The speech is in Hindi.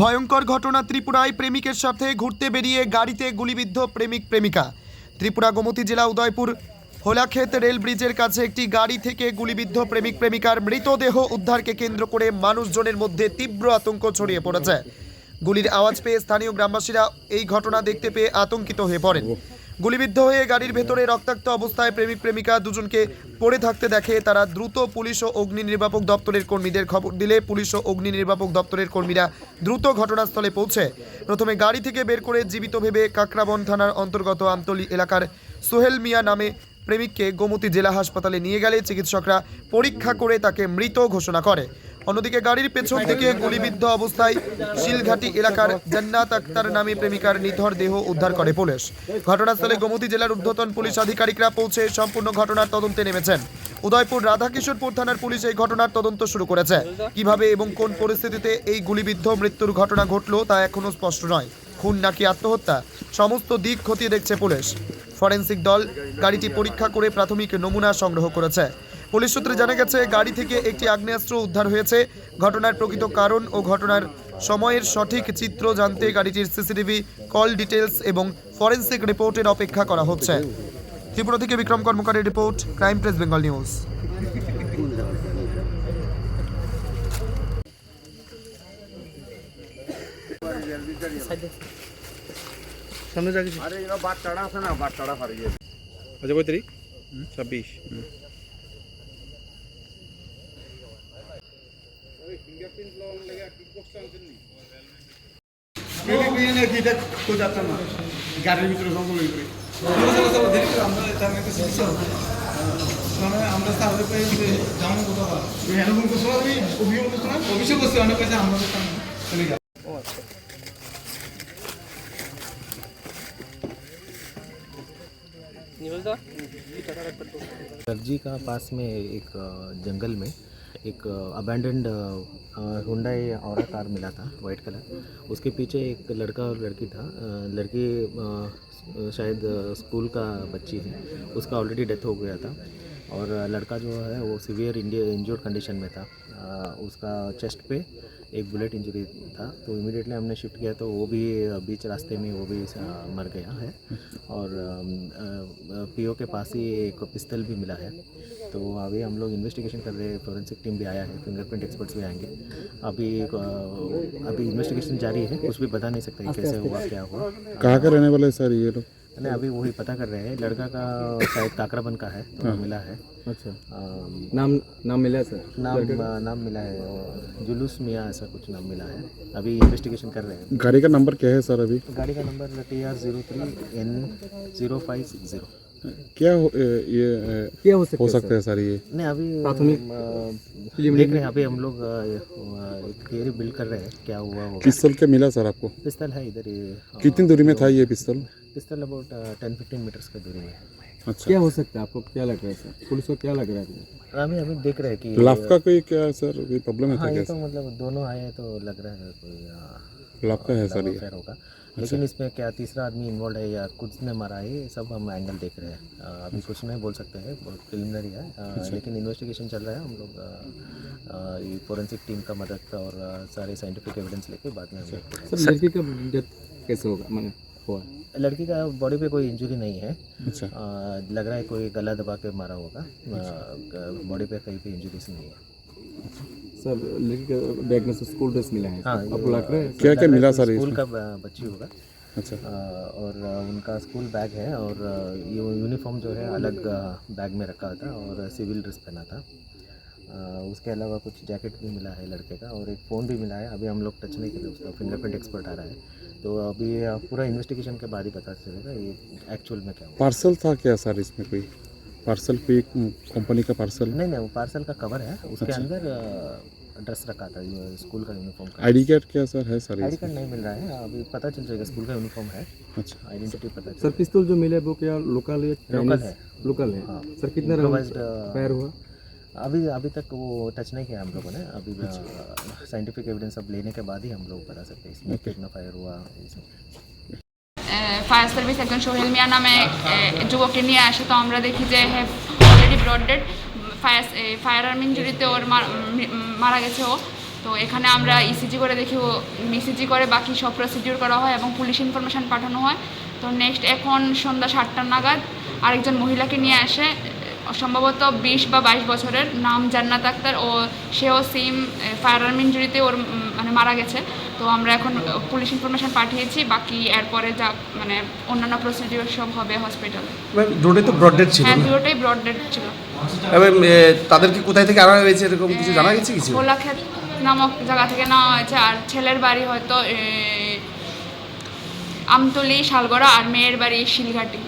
ভয়ঙ্কর ঘটনা ত্রিপুরায় প্রেমিকের সাথে ঘুরতে বেরিয়ে গাড়িতে গুলিবিদ্ধ প্রেমিক প্রেমিকা। ত্রিপুরা গোমতী জেলা উদয়পুর হোলাক্ষেত রেল ব্রিজের কাছে একটি গাড়ি থেকে গুলিবিদ্ধ প্রেমিক প্রেমিকার মৃতদেহ উদ্ধারকে কেন্দ্র করে মানুষজনের মধ্যে তীব্র আতঙ্ক ছড়িয়ে পড়েছে। গুলির আওয়াজ পেয়ে স্থানীয় গ্রামবাসীরা এই ঘটনা দেখতে পেয়ে আতঙ্কিত হয়ে পড়েন। গুলিবিদ্ধ হয়ে গাড়ির ভেতরে রক্তাক্ত অবস্থায় প্রেমিক প্রেমিকা দুজনকে পড়ে থাকতে দেখে তারা দ্রুত পুলিশ ও অগ্নি নির্বাপক দপ্তরের কর্মীদের খবর দিলে পুলিশ ও অগ্নি নির্বাপক দপ্তরের কর্মীরা দ্রুত ঘটনাস্থলে পৌঁছে। প্রথমে গাড়ি থেকে বের করে জীবিত ভেবে কাকরাবন থানার অন্তর্গত আমতলি এলাকার সোহেল মিয়া নামে প্রেমিককে গোমতী জেলা হাসপাতালে নিয়ে গেলে চিকিৎসকরা পরীক্ষা করে তাকে মৃত ঘোষণা করে। অন্যদিকে গাড়ির পেছন থেকে গুলিবিদ্ধ অবস্থায় শিলঘাটি এলাকার জান্নাত আক্তার নামে প্রেমিকার নিথর দেহ উদ্ধার করে পুলিশ। ঘটনাস্থলে গোমতী জেলার ঊর্ধ্বতন পুলিশ আধিকারিকরা পৌঁছে সম্পূর্ণ ঘটনার তদন্তে নেমেছেন। উদয়পুর রাধাকিশোরপুর থানার পুলিশ এই ঘটনার তদন্ত শুরু করেছে। কীভাবে এবং কোন পরিস্থিতিতে এই গুলিবিদ্ধ মৃত্যুর ঘটনা ঘটলো তা এখনও স্পষ্ট নয়। খুন নাকি আত্মহত্যা? সমস্ত দিক খতিয়ে দেখছে পুলিশ। ফরেন্সিক দল গাড়িটি পরীক্ষা করে প্রাথমিক নমুনা সংগ্রহ করেছে। পুলিশ সূত্রে জানা গেছে গাড়ি থেকে একটি আগ্নেয়াস্ত্র উদ্ধার হয়েছে। ঘটনার প্রকৃত কারণ ও ঘটনার সময়ের সঠিক চিত্র জানতে গাড়িটির সিসিটিভি কল ডিটেলস এবং ফরেন্সিক রিপোর্টের অপেক্ষা করা হচ্ছে। ত্রিপুরা থেকে Bikram কর্মকারের report crime press Bengal news. সামনে যা কিছু। আরে এরা বাচ্চারা আছে না বাচ্চারা হারিয়ে গেছে। আচ্ছা কয় তারিখ? ছাব্বিশ। গাড়ির ভিতরে সব গুলো আমরা সার্ভে পেয়ে জানো কোথাও এরকম কিছু আমি অভিযোগ করছো না অভিষেক করছি অনেক কাছে আমরা চলে যাবো दर्जी का पास में एक अ, जंगल में एक अबैंडेंड हुंडई और कार मिला था वाइट कलर उसके पीछे एक लड़का और लड़की था लड़की शायद स्कूल का बच्ची है उसका ऑलरेडी डेथ हो गया था और लड़का जो है वो सीवियर इंजर्ड कंडीशन में था उसका चेस्ट पे एक बुलेट इंजरी था तो इमीडिएटली हमने शिफ्ट किया तो वो भी बीच रास्ते में वो भी मर गया है और पीओ के पास ही एक पिस्तल भी मिला है। तो अभी हम लोग इन्वेस्टिगेशन कर रहे हैं फोरेंसिक टीम भी आया है फिंगरप्रिंट एक्सपर्ट्स भी आएँगे। अभी अभी इन्वेस्टिगेशन जारी है कुछ भी बता नहीं सकते कैसे हुआ क्या हुआ। कहाँ का रहने वाले सर ये लोग? नहीं अभी वही पता कर रहे हैं लड़का का शायद काकराबन का है तो मिला है। अच्छा। अम, नाम नाम मिला है सर? नाम नाम मिला है जुलूस मियाँ ऐसा कुछ नाम मिला है। अभी इन्वेस्टिगेशन कर रहे हैं। गाड़ी का नंबर क्या है सर अभी? गाड़ी का number T R zero three N zero five six zero क्या हो, ये क्या हो सकता हो सकता है सर ये? नहीं अभी प्राथमिक अम, देख रहे हैं अभी हम लोग थियरी बिल्ड कर रहे हैं क्या हुआ होगा। पिस्तल क्या मिला सर आपको? पिस्तल है इधर ये कितनी दूरी में था ये pistol? Pistol about ten fifteen metres का दूरी में। है अच्छा। क्या हो सकता है? आपको क्या लग रहा है सर? पुलिस को क्या लग रहा है? अभी अभी देख रहे हैं कि लाफ का कोई क्या सर? कोई प्रॉब्लम है हाँ ये तो मतलब दोनों आए हैं तो लग रहा है कोई अ, लाफ का है सर ये। होगा। लेकिन इसमें क्या तीसरा आदमी इन्वॉल्व है या कुछ ने मारा है ये सब हम एंगल देख रहे हैं। अभी कुछ नहीं बोल सकते हैं बहुत प्रिलिमिनरी है। अ, लेकिन इन्वेस्टिगेशन चल रहा है हम लोग फोरेंसिक टीम का मदद और सारे साइंटिफिक एविडेंस लेके बाद में सर लड़की का डेथ कैसे होगा? मैंने हुआ? लड़की का बॉडी पे कोई इंजरी नहीं है। अच्छा। अ, लग रहा है कोई गला दबा के मारा होगा। बॉडी पे कहीं पे इंजरीज नहीं है। सर लड़की का बैग में से स्कूल ड्रेस मिला है। हाँ आपको लग रहा है? क्या क्या मिला सर स्कूल का बच्ची होगा। अच्छा। और उनका स्कूल बैग है और ये यूनिफॉर्म जो है अलग बैग में रखा था और सिविल ड्रेस पहना था। उसके अलावा कुछ जैकेट भी मिला है लड़के का और एक फ़ोन भी मिला है। अभी हम लोग टच नहीं कर रहे उसका फिंगरप्रिंट एक्सपर्ट आ रहा है। तो अभी पूरा इन्वेस्टिगेशन के बाद ही पता चलेगा ये एक्चुअल में क्या हुआ। पार्सल था क्या सर इसमें कोई? पार्सल कोई कंपनी का पार्सल नहीं नहीं वो पार्सल का कवर है। उसके अंदर ड्रेस रखा था ये स्कूल का यूनिफॉर्म का। आईडी कार्ड क्या सर है सर आईडी कार्ड नहीं मिल रहा है। अभी पता चल जाएगा स्कूल का यूनिफॉर्म है। अच्छा। आइडेंटिटी पता सर पिस्तौल जो मिले वो क्या लोकल है लोकल है। लोकल है। हाँ। सर कितने फायर हुआ? अभी अभी तक वो टच नहीं किया हम लोगों ने अभी साइंटिफिक एविडेंस अब लेने के बाद ही हम लोग बता सकते हैं इसमें कितना फायर हुआ ये सब ফায়ার সার্ভিস একজন সোহেল মিয়া নামে এ, যুবককে নিয়ে আসে তো আমরা দেখি যে already brought dead fire firearm ইঞ্জুরিতে ওর মার- উম, মারা গেছে ও তো এখানে আমরা ইসিজি করে দেখি ইসিজি করে বাকি সব প্রসিডিউর করা হয় এবং পুলিশ ইনফরমেশন পাঠানো হয় তো নেক্সট এখন সন্ধ্যা সাতটা নাগাদ আরেকজন মহিলাকে নিয়ে আসে সম্ভবত বিশ বা বাইশ বছরের নাম জান্নাত আক্তার ও সেও সেম ফায়ার আর্ম ইঞ্জুরিতে ওর মানে মারা গেছে। তো আমরা এখন পুলিশ ইনফরমেশন পাঠিয়েছি বাকি এরপরে যা মানে অন্যান্য প্রসিডিউর সব হবে হসপিটালে রোডে তো ব্রড ডেড ছিল হ্যাঁ? দুটোই ব্রড ডেড ছিল। এবং তাদেরকে কোথায় থেকে আনা হয়েছে এরকম কিছু জানা গেছে কিছু? ভোলাক্ষেত নামক জায়গা থেকে নেওয়া হয়েছে আর ছেলের বাড়ি হয়তো আমতলি শালগড়া আর মেয়ের বাড়ি শিলঘাটি।